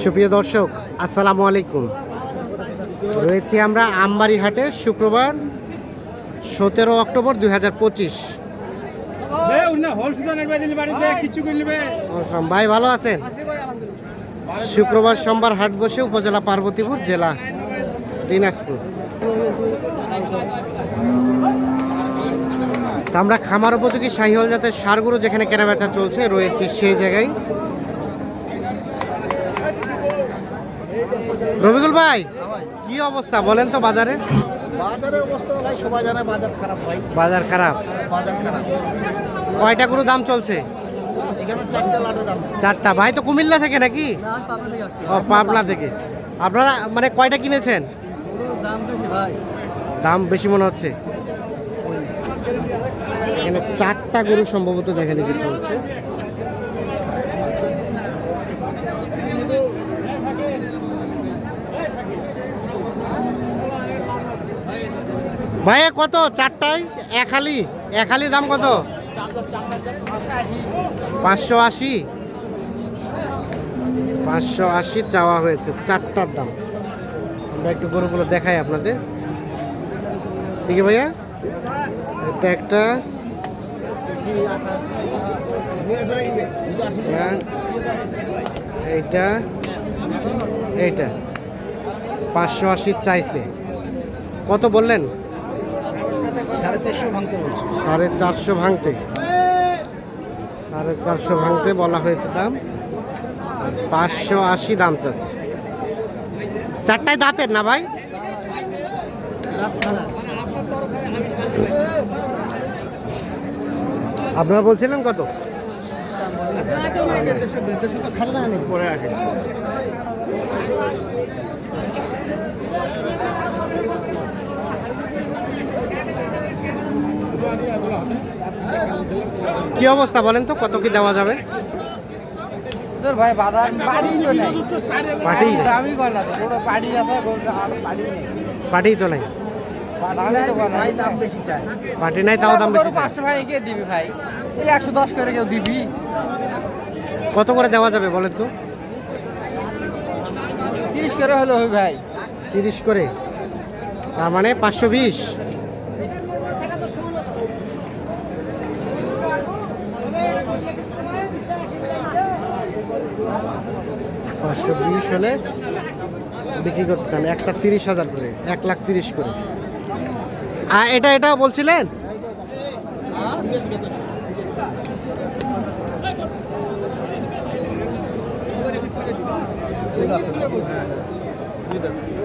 সুপ্রিয় দর্শক আসসালামু আলাইকুম। রয়েছি আমরা আমবাড়ি হাটে শুক্রবার সতেরো অক্টোবর দুই হাজার পঁচিশ। ভাই ভালো আছেন? শুক্রবার সোমবার হাট বসে উপজেলা পার্বতীপুর জেলা দিনাজপুর। আমরা খামার উপযোগী শাহিওয়াল জাতের সারগুলো যেখানে কেনাবেচা চলছে রয়েছে সেই জায়গায়। রবিকুল ভাই কি অবস্থা? বলেন তো বাজারে। বাজারের অবস্থা ভাই সবাই জানে বাজার খারাপ ভাই। বাজার খারাপ। বাজার খারাপ। কয়টা গরু দাম চলছে? চারটা ভাই তো কুমিল্লা থেকে নাকি? ও পাবনা থেকে। আপনারা মানে কয়টা কিনেছেন? দাম বেশি মনে হচ্ছে। এখানে চারটা গরু সম্ভবত দেখা দেখি চলছে। ভাইয়া কত? চারটায়? এক হালি? এক হালি দাম কত? পাঁচশো আশি। পাঁচশো আশি চাওয়া হয়েছে চারটার দাম। আমরা একটু গরুগুলো দেখাই আপনাদের। ঠিক ভাইয়া এটা একটা। এটা, এইটা এইটা। পাঁচশো আশি চাইছে। কত বললেন? সাড়ে চারশো ভাঙতে সাড়ে চারশো ভাঙতে। সাড়ে চারশো ভাঙতে বলা হয়েছে দাম। পাঁচশো আশি দাম চাচ্ছে। চারটায় দাঁতের না ভাই? আপনারা বলছিলেন কত? পরে আসি কি অবস্থা বলেন তো? কত কি দেওয়া যাবে? ভাই বাজার নাই। পাটি আমি পাটি তো দাম বেশি চাই পাটি নাই তাও দাম বেশি পাঁচশো ভাই কে দিবি ভাই? এই একশো দশ করে কেউ দিবি? কত করে দেওয়া যাবে বলেন তো? তিরিশ করে হলো ভাই। তিরিশ করে। তার মানে পাঁচশো বিশ? পাঁচশো বিশ হলে বিক্রি করতে চান। একটা তিরিশ হাজার করে এক লাখ তিরিশ করে। আর এটা এটাও বলছিলেন?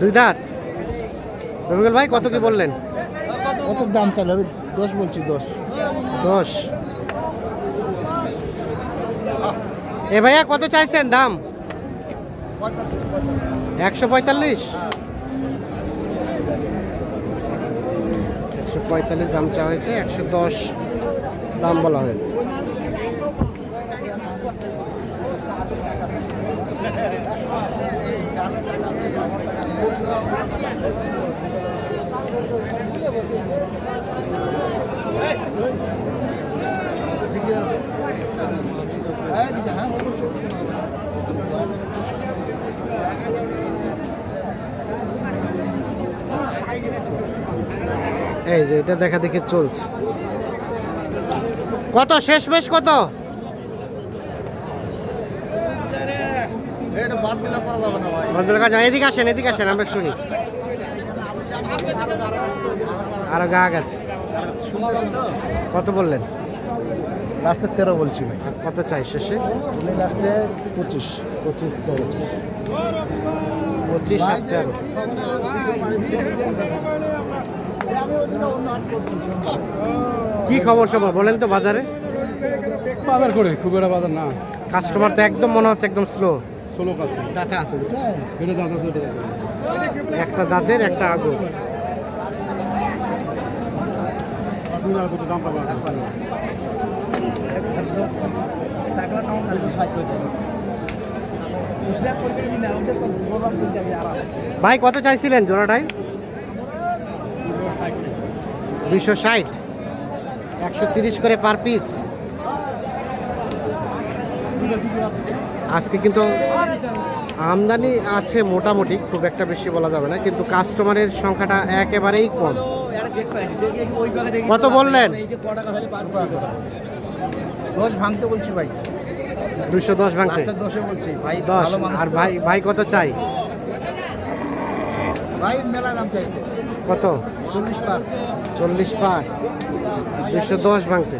দুই দাঁত? রবিকুল ভাই কত কি বললেন? কত দাম চাইলে? আমি দশ বলছি দশ। দশ। এ ভাইয়া কত চাইছেন দাম? একশো পঁয়তাল্লিশ? একশো পঁয়তাল্লিশ দাম চাওয়া হয়েছে একশো দশ দাম বলা হয়েছে। হ্যাঁ এই যে এটা দেখা দেখে চলছে। কত? শেষ বেশ কত? এদিকে আসেন এদিকে আসেন আমরা শুনি। আরও গা কত বললেন? লাস্টে তেরো বলছি ভাই। কত চাই শেষে? লাস্টে পঁচিশ। পঁচিশ। পঁচিশ আর তেরো। কি খবর সবার? বলেন তো বাজারে। বাজার করে খুব একটা বাজার না। কাস্টমার তো একদম মনে হচ্ছে একদম স্লো স্লো কাছে দাঁতে আছে এটা দাঁত আছে এটা একটা দাঁতের একটা আগুন ভাই কত চাইছিলেন দাম পাবেন টাকা নাও না ষাট করে দেবো বুঝলে করতে না ওদের তো বললাম কিন্তু আমি আরাম ভাই কত চাইছিলেন জোড়াটাই দুইশো ষাট। একশো তিরিশ করে পার পিস আজকে কিন্তু আমদানি আছে মোটামুটি খুব একটা বেশি বলা যাবে না কিন্তু কাস্টমারের সংখ্যাটা একেবারেই কম। কত বললেন? দশ ভাঙতে বলছি ভাই। দুশো দশ ভাঙতে। দশে বলছি। ভাই দশ। আর ভাই ভাই কত চাই? ভাই মেলা দাম চাইছে। কত? চল্লিশ পার। চল্লিশ পার। দুশো দশ ভাঙতে।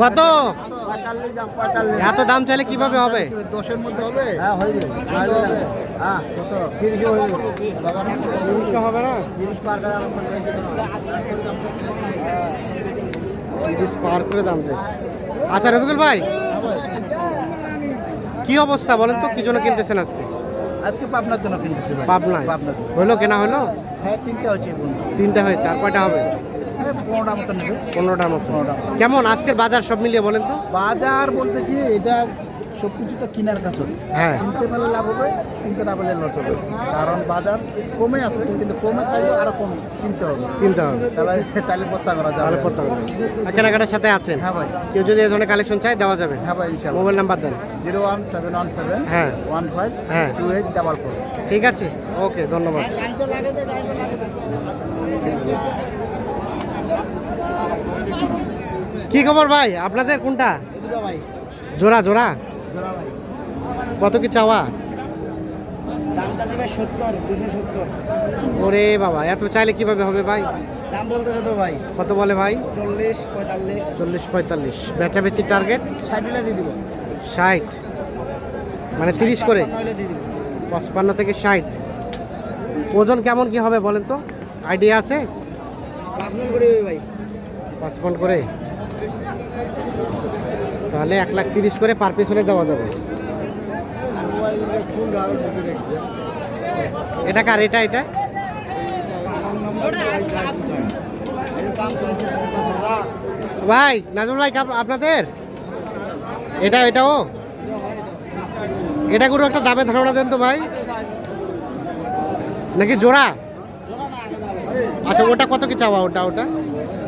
কত? এত দাম চাইলে কীভাবে হবে? দশের মধ্যে হবে? হ্যাঁ হয়ে যাবে। হ্যাঁ কত? তিরিশে হয়ে যাবে। বাবা তিরিশশো হবে না? তিরিশ পার করে তিরিশ পার করে দাম দেয় আচ্ছা রবিকুল ভাই কি অবস্থা বলেন তো কি জন্য কিনতেছেন আজকে? আজকে পাবনার জন্য কিনতেছি পাবনার জন্য। হইল কেনা হলো? হ্যাঁ তিনটা বন্ধু তিনটা হয়েছে আর কয়টা হবে? পনেরোটা মতো নেবে। পনেরোটার মতো। কেমন? আজকের বাজার সব মিলিয়ে বলেন তো। বাজার বলতে কি এটা সব কিছু তো কেনার কাছে হ্যাঁ। কিনতে পারলে লাভ হবে কিনতে না পারলে লস হবে। কারণ বাজার কমে আছে কিন্তু কমে থাকলে আরও কম কিনতে হবে। কিনতে হবে। তাহলে তাহলে পত্তা করা যাবে। তাহলে হবে আর কেনাকাটার সাথে আছেন? হ্যাঁ ভাই। কেউ যদি এই ধরনের কালেকশন চাই দেওয়া যাবে। হ্যাঁ ভাই ইনশাল্লাহ মোবাইল নাম্বার দেন। Zero one seven one seven হ্যাঁ। ওয়ান ফাইভ হ্যাঁ। Two eight double four. ঠিক আছে? ওকে ধন্যবাদ। কি খবর ভাই? আপনাদের কোনটা? ভাই জোড়া জোড়া? কত কি চাওয়া? ওরে বাবা এত চাইলে কীভাবে হবে ভাই? দাম বলতেছে তো ভাই। কত বলে ভাই? চল্লিশ পঁয়তাল্লিশ। চল্লিশ পঁয়তাল্লিশ। বেচাবেচির টার্গেট ষাট হলে দিয়ে দিব। ষাট। মানে তিরিশ করে? পঁচপান্ন থেকে ষাট। ওজন কেমন কি হবে বলেন তো? আইডিয়া আছে? পাঁচ মন করে ভাই। পাঁচপন করে? তাহলে এক লাখ তিরিশ করে পার পিস হলে দেওয়া যাবে। এটা কার? এটা এটা? ভাই, নাজমুল ভাই আপনাদের? এটা, এটাও? এটা কোনো একটা দামে ধারণা দেন তো ভাই। নাকি জোড়া? আচ্ছা ওটা কত কি চাওয়া ওটা ওটা?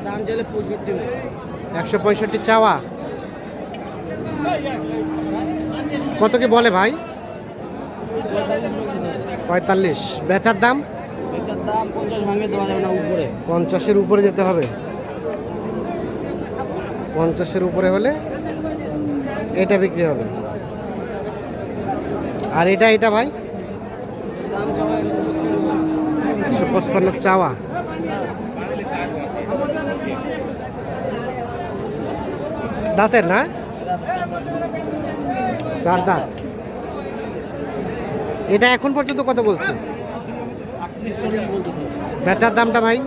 দাম পঁয়ষট্টি। একশো পঁয়ষট্টি চাওয়া। কত কি বলে ভাই? পঁয়তাল্লিশ। বেচার দাম? পঞ্চাশের উপরে যেতে হবে। পঞ্চাশের উপরে হলে এটা বিক্রি হবে। আর এটা এটা ভাই? একশো পঁচপান্ন চাওয়া। দাঁতের না? চার দাঁত। এটা এখন পর্যন্ত কত বলছে? বেচার দামটা ভাই?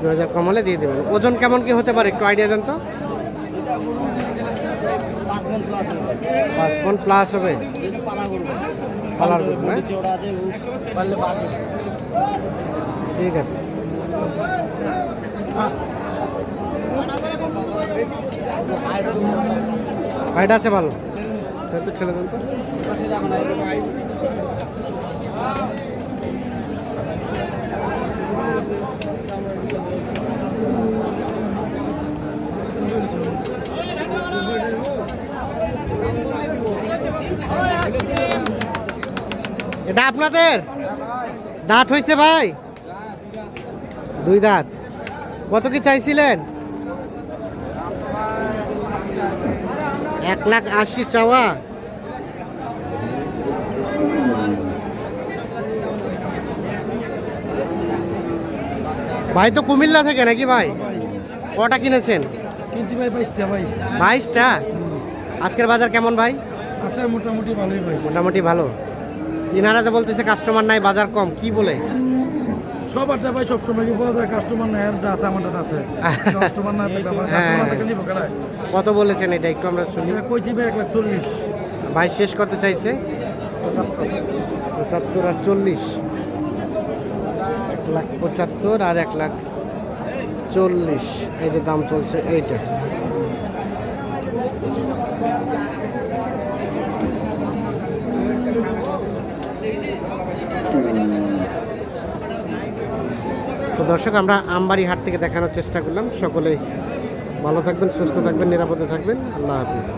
দু হাজার কম হলে দিয়ে দেবেন। ওজন কেমন কি হতে পারে একটু আইডিয়া দেন তো? পাঁচ প্লাস পন প্লাস হবে। পালা করব। পালার বাড়বে ঠিক আছে। হাইট আছে ভালো। তো ছেড়ে দেন তো। এটা আপনাদের? দাঁত হয়েছে ভাই? দুই দাঁত। কত কি চাইছিলেন? এক লাখ আশি চাওয়া। ভাই তো কুমিল্লা থেকে নাকি ভাই? কটা কিনেছেন? কিনছি ভাই বাইশটা ভাই। বাইশটা? আজকের বাজার কেমন ভাই? মোটামুটি ভালোই ভাই। মোটামুটি ভালো। ইনারা তো বলতেছে কাস্টমার নাই বাজার কম কি বলে? সব আড্ডা ভাই সবসময় কি বলা যায়? কাস্টমার না এর আছে আমার আছে। কাস্টমার না থাকলে আমার কাস্টমার থাকলে নিবো কেন কত বলেছেন এটা? একটু আমরা শুনি। কইছি ভাই এক লাখ চল্লিশ। ভাই শেষ কত চাইছে? পঁচাত্তর আর চল্লিশ। এক লাখ পঁচাত্তর আর এক লাখ চল্লিশ। এই যে দাম চলছে এইটা। তো দর্শক, আমরা আমবাড়ি হাট থেকে দেখানোর চেষ্টা করলাম। সকলেই ভালো থাকবেন, সুস্থ থাকবেন, নিরাপদে থাকবেন। আল্লাহ হাফিজ।